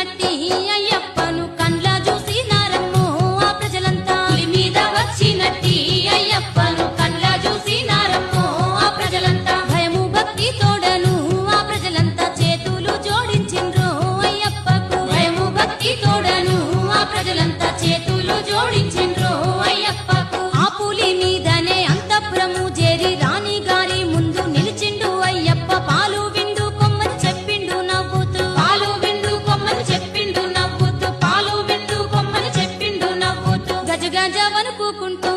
नती గజ వనుకుంటూ